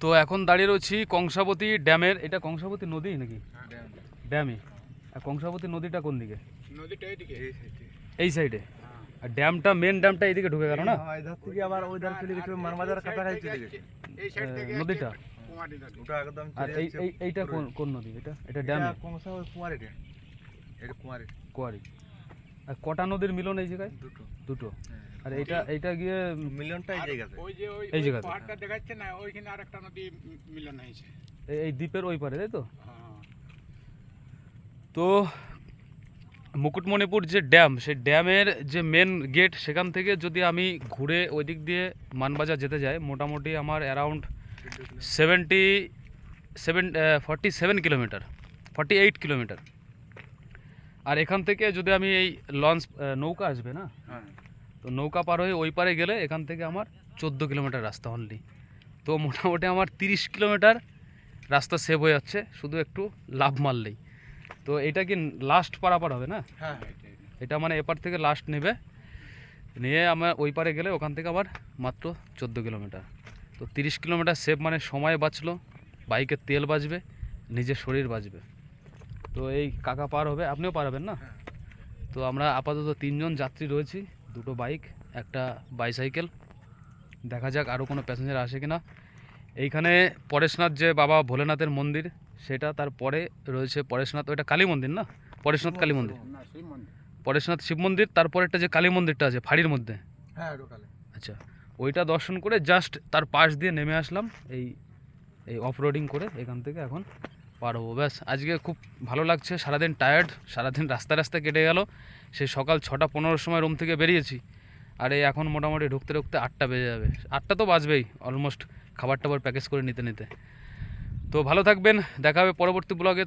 তো এখন দাঁড়িয়ে রয়েছি কংসাবতী ড্যামের এটা কংসাবতী নদী নাকি? ড্যামই আর কংসাবতী নদীটা কোন দিকে? এই সাইডে। আর ড্যামটা মেন ড্যামটা এইদিকে ঢুকে গেল না? হ্যাঁ, আবার ওই ধার চলে গেছে মানবাজার কাছাকাছি চলে গেছে। এই সাইড আহ, থেকে নদীটা? ওটা একদম আর এই এই এইটা কোন কোন নদী এটা? এটা ড্যামে? এটা কুয়ারে কোয়ারি। আর কটা নদীর মিলন এই জায়গায়? দুটো। দুটো। হ্যাঁ। আর এইটা এইটা গিয়ে মিলনটা এই জায়গাতে। ওই যে ওই এই জায়গাতে। পাহাড়টা দেখাচ্ছে না ওইখানে আরেকটা নদী মিলন হয়েছে। এই- এই দ্বীপের ওই পারে তাই তো? হ্যাঁ। তো মুকুটমণিপুর যে ড্যাম সেই ড্যামের যে মেন গেট সেখান থেকে যদি আমি ঘুরে ওই দিক দিয়ে মানবাজার যেতে যাই মোটামুটি আমার around seventy seven forty seven kilometre forty eight kilometre আর এখান থেকে যদি আমি এই লঞ্চ নৌকা আসবে না হ্যাঁ। তো নৌকা পার হয়ে ওই পারে গেলে এখান থেকে আমার চোদ্দ কিলোমিটার রাস্তা অনলি তো মোটামুটি আমার তিরিশ কিলোমিটার রাস্তা সেভ হয়ে যাচ্ছে শুধু একটু লাভ মারলেই। তো এটা কি লাস্ট পারাপার হবে না? হ্যাঁ এটা মানে এপার থেকে লাস্ট নেবে। নিয়ে আমার ওই পারে গেলে ওখান থেকে আবার মাত্র চোদ্দ কিলোমিটার। তো তিরিশ কিলোমিটার সেভ মানে সময় বাঁচলো বাইকের তেল বাঁচবে নিজের শরীর বাঁচবে। তো এই কাকা পার হবে আপনিও পার হবেন না? হ্যাঁ। তো আমরা আপাতত তিনজন যাত্রী রয়েছি। দুটো বাইক একটা বাইসাইকেল দেখা যাক আরও কোনো প্যাসেঞ্জার আসে কি না এইখানে পরেশনাথ যে বাবা ভোলেনাথের মন্দির সেটা তারপরে রয়েছে পরেশনাথ ওইটা কালী মন্দির না? পরেশনাথ কালী মন্দির। পরেশনাথ শিব মন্দির তারপর একটা যে কালী মন্দিরটা আছে ফাড়ির মধ্যে। হ্যাঁ আচ্ছা ওইটা দর্শন করে জাস্ট তার পাশ দিয়ে নেমে আসলাম এই এই অফ রোডিং করে এখান থেকে এখন। পার হব ব্যাস, আজকে খুব ভালো লাগছে, সারাদিন টায়ার্ড সারাদিন রাস্তা রাস্তা কেটে গেল। সেই সকাল ছটা পনেরোর সময় রুম থেকে বেরিয়েছি। আর এই এখন মোটামুটি ঢুকতে ঢুকতে আটটা বেজে যাবে। আটটা তো বাজবেই অলমোস্ট খাবার টাবার প্যাকেজ করে নিতে নিতে। তো ভালো থাকবেন, দেখা হবে পরবর্তী ব্লগে